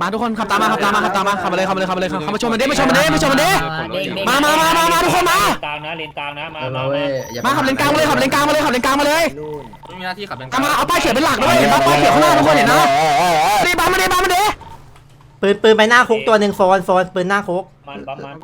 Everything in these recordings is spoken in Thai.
มาทุกคนขับตามมาขับตามมาขับตามมาขับมาเลยขับมาเลยขับมาเลยขับมาชนมันดิมาชนมันดิมาชนมันดิมามามามามาทุกคนมากลางนะเลนกลางนะมาเออมาเว้มายอย่มาขับเลนกลางมาเลยขับเลนกลางมาเลยขับเลนกลางมาเลยไม่มีหน้าที่ขับเป็นเอามาเอาป้ายเขียวเป็นหลักด้วยเห็นปะป้ายเขียวข้างหน้าทุกคนเห็นนะรีบบัมมาดิบัมมาดิปืนปืนไปหน้าคุกตัวหนึ่งโฟนโฟนปืนหน้าคุก มันประมาณ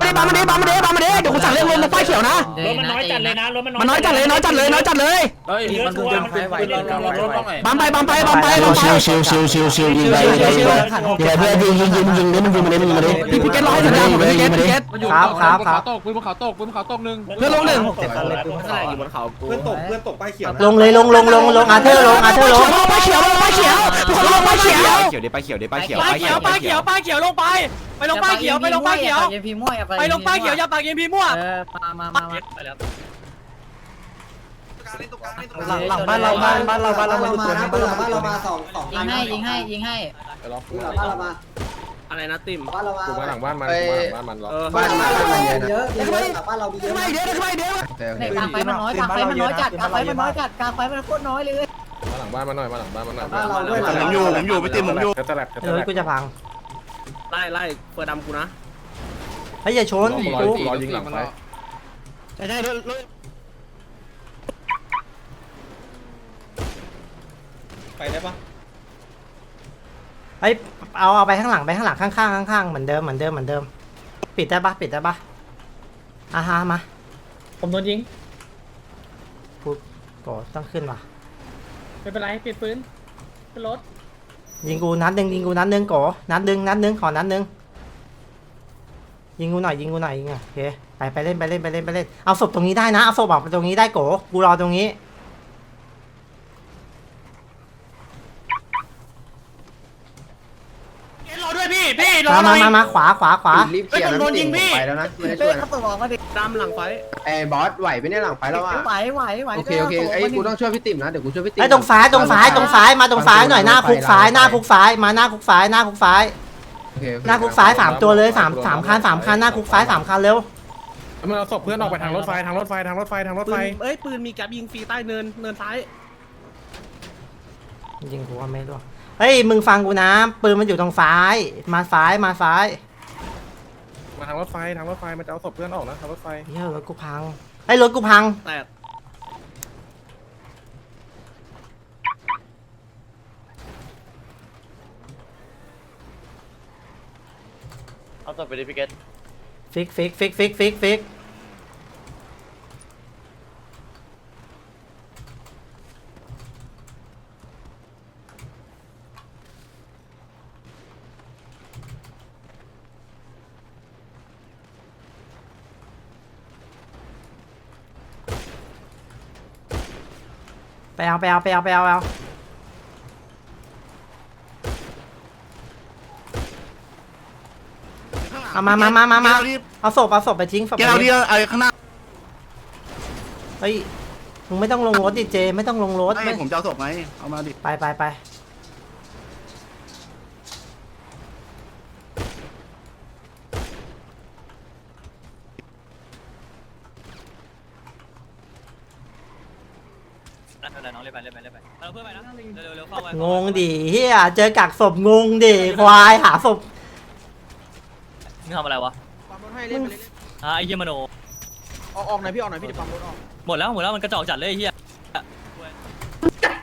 มาดิบัมมาดิบัมมาดิบัมมาดิเดี๋ยวกูสั่งเรียกลงตรงป้ายเขียวนะรถมันน้อยจัดเลยนะรถมันมันน้อยจัดเลยน้อยจัดเลยน้อยจัดเลยเฮ้ยมันเป็นเป็นเป็นเราเราเราต้องไหนบัมไปบัมไปบัมไปบัมไปชิวชิวชิวชิวชิวยิงไปยิงไปยิงไปยิงไปเพื่อนยิงยิงยิงยิงนี่มันยิงมาดิมันยิงมาดิพี่พี่เกตร้อยสัญญาผมพี่เกตพี่เกตมันอยู่เขาตกปืนบนเขาตกปืนบนเขาตกหนึ่งเพื่อนลงหนึ่งเจ็บเลยตัวเท่าไหร่อยู่บนเขาเพื่อนตกเพื่อนตกป้ายเขียวนะลงเลยลงลงลงลงอาเธอร์ลงอาเธอร์ลงป้ายเขียวป้ายเขียวทุกคนลงป้ายเขียวเขียวดิไปเขียวดิไปเขียวป้ายเขียวป้ายเขียวป้ายเขียวลงไปไปลงป้ายเขียวไปลงป้ายเขียวเย็นพีมั่วอย่าไปลงป้ายเขียวอย่าปากเย็นพี่มั่วเออมามามามาไปแล้วหลังบ้านเราบ้านบ้านเราบ้านเรามานะบ้านเราบ้านเรามาสองสองยิงให้ยิงให้ยิงให้หลังบ้านเรามาอะไรนะติมบ้านเรามากูมาหลังบ้านมันไปบ้านมันล็อกบ้านบ้านเราเยอะเยอะหลังบ้านเรามีเยขึ้นอะมาอีกเดี๋ยวขึ้นมาอีกเดี๋ยวในกลางไฟมันน้อยกลางไฟมันน้อยจัดกลางไฟมันน้อยจัดกลางไฟมันโคตรน้อยเลยมาหลังบ้านมันหน่อยมาหลังบ้านมันหน่อยบ้านเราด้วยผมอยู่ผมอยู่พี่ติมผมอยู่กระตแลบกระตเดี๋ยวแลบกูจะพัง ไล่ไล่เปิดดำกูนะเฮ้ยอย่าชนรอกูรอยิงหลังไฟใช่ใช่รถรถไปได้ปะเฮ้ยเอาเอาไปข้างหลังไปข้างหลังข้างๆข้างๆเหมือนเดิมเหมือนเดิมเหมือนเดิม ปิดได้ปะปิดได้ปะอ่าฮะมาผมโดนยิงกูโกต้องขึ้นว่ะไม่เป็นไรปิดปืนเป็นรถ ยิงกูนัดหนึ่งยิงกูนัดหนึ่งโกนัดหนึ่งนัดหนึ่งขอนัดหนึ่งยิงกูหน่อยยิงกูหน่อยยิงอะโอเคไปไปเล่นไปเล่นไปเล่นไปเล่นเอาศพตรงนี้ได้นะเอาศพออกไปตรงนี้ได้โกกูรอตรงนี้ รอด้วย พี่พี่รอมาหน่มาอย มามาขวาขวาขวารีบเคลียร์นะไปแล้วนะไม่ได้เฮ้ช่ยวยเขานะตัวบอกมาดิดำหลังไฟไอ้บอสไหวไปเนี่ยหลังไฟแล้วอะไหวไหวไหวโอเคโอเคไอ้กูต้องช่วยพี่ติ๋มนะเดี๋ยวกูช่วยพี่ติ๋มไอ้ตรงซ้ายตรงซ้ายตรงซ้ายมาตรงซ้ายหน่อยหน้าคุกซ้ายหน้าคุกซ้ายมาหน้าคุกซ้ายหน้าคุกซ้ายหน้าคุกซ้ายสามตัวเลยสามสามคันสามคันหน้าคุกซ้ายสามคันเร็วมันเอาศพเพื่อนออกไปทางรถไฟทางรถไฟทางรถไฟทางรถไฟ เอ้ยปืนมีแก๊ปยิงฟรีใต้เนินเนินซ้าย ยิงกูว่าไม่รู้เฮ้ยมึงฟังกูนะปืนมันอยู่ตรงซ้าย มาซ้ายมาซ้ายมาทางรถไฟทางรถไฟมันจะเอาศพเพื่อนออกนะทางรถไฟเฮ้ยรถกูพังไอ้ยรถกูพังแตกเอาต่อไปดิพี่เกตฟิกฟิกฟิกฟิกฟิกฟิก ไปเอาไปเอาไปเอาไปเอาไปเอาเอามามามามามาเอาศพเอาศพไปทิ้งศพไปแกเอาทิ้ดิงไอ้ข้างหน้าเฮ้ยมึงไม่ต้องลงรถดิเจ ไม่ต้องลงรถไอ้ไม่ผมจะเอาศพไงเอามาดิ ไปไปไป น้องเล่นไปเล่นไปเล่นไปเราเพื่อนไปนะเร็วเร็วเข้าไปงงดิเฮียเจอกักศพงงดิควายหาศพมึงทำอะไรวะปั๊มรถให้เล่นไปเล่นอ่าไอ้เหี้ยมโน ออกออกหน่อยพี่ออกหน่อยพี่เดี๋ยวปั๊มรถออกหมดแล้วหมดแล้วมันกระจอกจัดเลยไอ้เหี้ย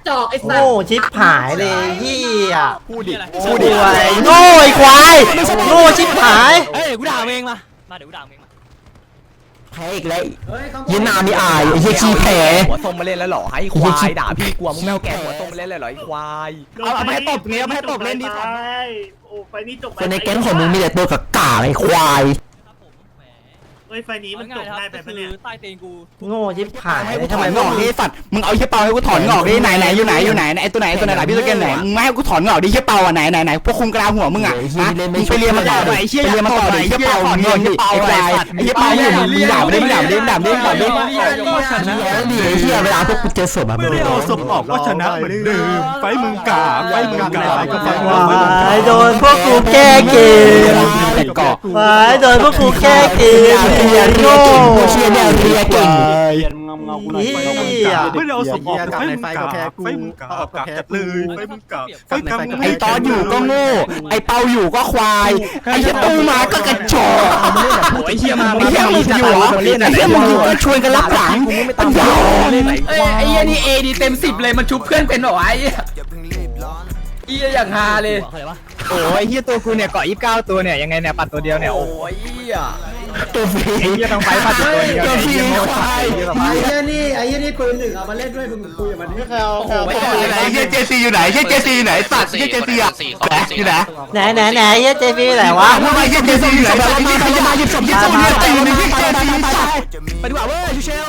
จอกไอ้สัตโง่ว์ชิบหายเลยเฮียพูดดิพูดดิโง่ไอ้ควายโง่ชิบหายเฮ้ยกูด่าเองมามาเดี๋ยวกูด่าเองมาแพ้อีกแล้วยินนามีอายไอ้เหี้ยขี้แพ้หัวส้มมาเล่นแล้วหรอให้ควายด่าพี่กลัวมึงแมวแก่หัวส้มมาเล่นเลยหรอไอ้ควายเอาเอาไปให้ตบเนี้ยเอาไปให้ตบเล่นดิโอ้ไฟนี้จบคนในแก๊งของมึงมีแต่ตัวกับกาไอ้ควายครับผมแหม เฮ้ยไฟนี้มันจบง่ายๆได้นะครับไปก็ปะคืเนี่ยอใต้เตียงกูโง่ชิบหายให้กูถทำอไมนพงวกอกมึงดิสัตว์มึงเอาไอ้เหี้ยเปาให้กูถอนงอกดิไหนไหนอยู่ไหนอยู่ไหนไอ้ตัวไหนตัวไหนไหนพี่ตัวแกนไหนมึงไม่ให้กูถอนงอกดิเหี้ยเปาอะไหนไหนไหนพวกคุมกลาหัวมึงอะฮะมึงไปเรียนมาต่อหน่อยไอ้เหี้ยไปเรียนมาต่อหน่อยไอ้เหี้ยเปามึงเงินดิไอ้ควายไอ้เหี้ยเปาอยู่มึงมึงด่าไม่ได้มึงด่าไม่ได้มึงด่าไม่ได้มึงด่าไม่ได้ดิไอ้เหี้ยเวลาพวกกูเจอศพอะไม่ได้เอาศพออกก็ชนะเหมือนเดิมไฟมึงกาไฟมึงกาก็ไฟมึงวายโดนพวกกูแก้เกมเกาะวายโดนพวกกูแก้เกมเรียเรียเก่งพวกเชียเนี่ยเรียเก่งเฮียไม่ได้เอาศพออกจากในไฟก็แพ้กูเอาออกก็แพ้กูไอตอนอยู่ก็โง่ไอเปาอยู่ก็ควายไอเหี้ยตู้มาก็กระจอกไอ้เหี้ยมาไอเหี้ยมึงอยู่เหรอไอเหี้ยมึงอยู่ก็ชวนกันรับหลังปัญญาอ่อนเอ้ยไอ้เหี้ยนี่เอดีเต็มสิบเลยมันชุบเพื่อนเป็นเหรอวะไอ้เหี้ยเหี้ยอย่างฮาเลยโอ้ยเฮียตัวกูเนี่ยเกาะยี่สิบเก้าตัวเนี่ยยังไงเนี่ยปัดตัวเดียวเนี่ยโอ้โอ้ยเหี้ย ตัวฟรีไอ้เฮียต้องไฟปัดตัวเดียว ตัวฟรีควายไอ้เหี้ยนี่ไอ้เหี้ยนี่ปืนหนึ่งเอามาเล่นด้วยมึงคุยกับมันนี่ไอเหี้ยเจซีอยู่ไหนเหี้ยเจซีอยู่ไหนสัตว์เหี้ยเจซีอะไหนอยู่ไหนไหนไหนไหนเฮียเจฟีไหนวะทำไมเหี้ยเจซีอยู่ไหนแบบนี้ใครจะมาหยิบศพหยิบศพเนี่ยตีอยู่ในเหี้ยเจซีสัตว์ไปดีกว่าเว้ยเชล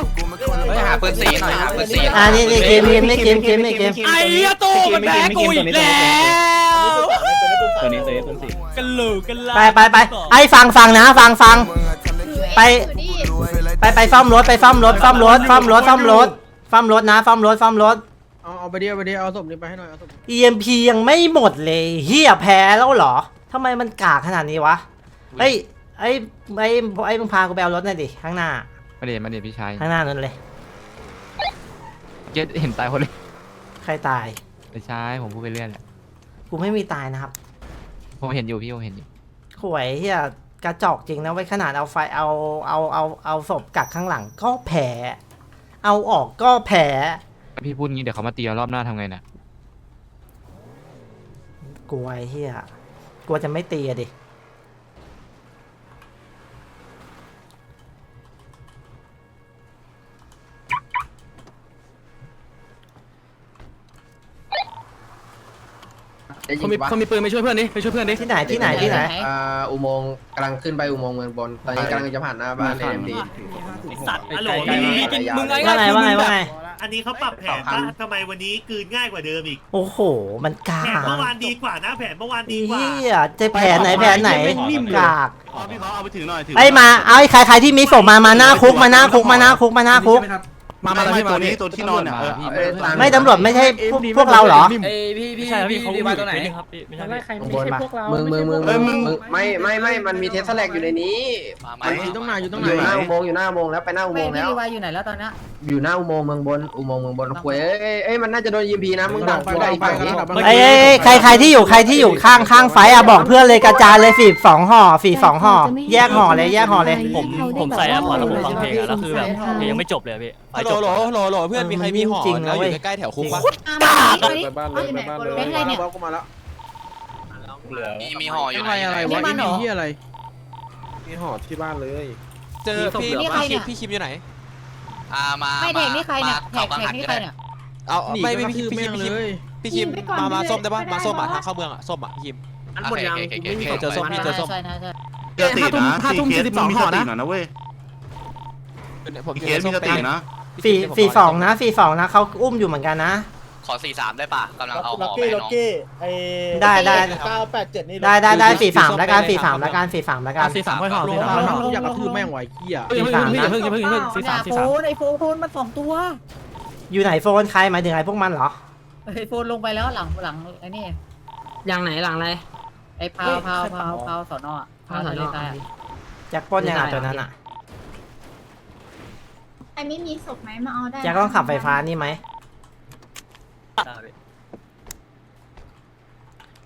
หาปืนสีหน่อยหาปืนสีอ่านี่นี่เกมเกมนี่เกมเกมนี่เกมไอ้เหี้ยตู้มันแพ้กูอีกแล้วตัวนี้ตัวนี้ตัวนี้ กันหลูกันลาไปไปไปไอ้ฟังฟังนะฟังฟัง ไป ไปไปซ่อมรถไปซ่อมรถซ่อมรถซ่อมรถซ่อมรถซ่อมรถนะซ่อมรถซ่อมรถ เอาเอาไปดิเอาไปดิเอาศพนี้ไปให้หน่อยเอาศพ EMP ยังไม่หมดเลยเฮียแพ้แล้วเหรอทำไมมันกากขนาดนี้วะเฮ้ยไอ้ไอ้ไอ้มึงพากูไปเอารถหน่อยดิข้างหน้ามาเดี๋ยวมาเดี๋ยวพี่ชายข้างหน้านั่นเลยเจ็ดเห็นตายคนเลยใครตาย ไม่ใช่ผมพูดไปเรื่อยแหละกูไม่มีตายนะครับ ผมเห็นอยู่พี่ผมเห็นอยู่หวยเฮียกระจอกจริงนะไว้ขนาดเอาไฟเอาเอาเอาเอาศพกักข้างหลังก็แพ้เอาออกก็แพ้พี่พูดงี้เดี๋ยวเขามาตีเรารอบหน้าทำไงนะกลัวไอ้เฮียกลัวจะไม่ตีอะดิ คนมีคนมีปืนไปช่วยเพื่อนดิไปช่วยเพื่อนดิ ที่ไหนที่ไหนที่ไหน อ่าอุโมงค์กำลังขึ้นไปอุโมงค์เมืองบน ตอนนี้กำลังจะผ่านหน้าบ้านเลยเอ็มดีสัตว์ฮัลโหลมีมีกินมึงไงว่าไงว่าไงว่าไง อันนี้เขาปรับแผนปะทำไมวันนี้กลืนง่ายกว่าเดิมอีก โอ้โห มันกาแผนกเมื่อวานดีกว่านะแผนเมื่อวานดีกว่า เฮียจะแผนไหนแผนไหนกากพี่เขาเอาไปถือหน่อยถือไอ้ยมา เอาไอ้ใครใครที่มีศพมามาหน้าคุกมาหน้าคุกมาหน้าคุกมาหน้าคุก มามาตัวนี้ตัวที่นอนเนี่ยไม่ตำรวจไม่ใช่พวกพวกเราเหรอ ไอ้พี่พี่ไม่ใช่พี่พี่เขาดีมาตัวไหนครับพี่ไม่ใช่พี่อุโมงค์มึงมึงมึงมึงมึง ไม่ไม่ไม่มันมีเทสแลกอยู่ในนี้มันอยู่ตรงไหนอยู่ตรงไหนอยู่หน้าอุโมงค์อยู่หน้าอุโมงค์แล้วไปหน้าอุโมไม่งค์พี่แล้ววายอยู่ไหนแล้วตอนนี้อยู่หน้าอุโมงค์เมืองบนอุโมงค์เมืองบนคุยเอ้ยเอ้ยเอ้ยมันน่าจะโดนยิมพีนะมึงดักกูได้อีกฝั่งนี้ไอ้ไอ้ไอ้ใครใครที่อยู่ใครที่อยู่ข้างข้างไฟอะบอกเพื่อนเลยกระจายเลยฝีบสองห่อฝีสองห่อแยกห่อเลยแยกห่อเลย ผมผมใส่แอปพอร์ตแล้วผมฟังเพลงอะแล้วคือแบบเพลงยังไม่จบเลยอะพี่ไฟจบโหลโหลโหลเพื่อนมีใครมีห่อจริงนะเว้ยใกล้แถวคุกปะไปบ้านเลยไปบ้านเลยเป็นไรเนี่ยบอกกูมาแล้วมีมีห่ออยู่อะไรอะไรวะนี่มันเหรอที่อะไรมีห่อที่บ้านเลย เจอพี่นี่ใครเนี่ยพี่คิมอยู่ไหน อ่ามาไม่แท็กนี่ใครเนี่ยแท็กแท็กนี่ใครเนี่ยเอาไม่ไม่พี่คิมเลยพี่คิมมามาส้มได้ปะมาส้มอะทางเข้าเมืองอันหมดยังเจอส้มพี่เจอส้มใช่ใช่ใช่เจอตีนะห้าทุ่มสี่สิบสองห่อนะนะเว้ยเคสมีสตินะ ฝีฝีสองนะฝีสองนะเขาอุ้มอยู่เหมือนกันนะ ขอสี่สามได้ป่ะกำลังเอาล็ห่อกอไปกี้ให้ล็อกน้องกี้ไอ้ได้ได้ เก้าแปดเจ็ดนี่ได้ได้ได้ฝีสามแล้วกันฝีสามแล้วกันฝีสามแล้วกัน สี่สามค่อยห่อสี่สามอยากกระทืบแม่งไหวเกี้ยเพิ่งเพิ่งเพิ่งเพิ่งเพิ่งเพิ่งสี่สามสี่โฟสามนไอโฟนโฟนมันสองตัวอยู่ไหนโฟนใครหมายถึงไอ้พวกมันเหรอ ไอโฟนลงไปแล้วหลังหลังไอ้นี่อย่างไหนหลังอะไร ไอพาวพาวพาวพาวสอนอพาวสอนอแจ็คปล้นยังไงตัวนั้นอะ ไอ้ไม่มีศพไหมมาเอาได้แจ็คต้องขับไฟฟ้านี่ไหม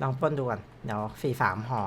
ลองปล้นดูก่อนเดี๋ยวฝีสามห่อ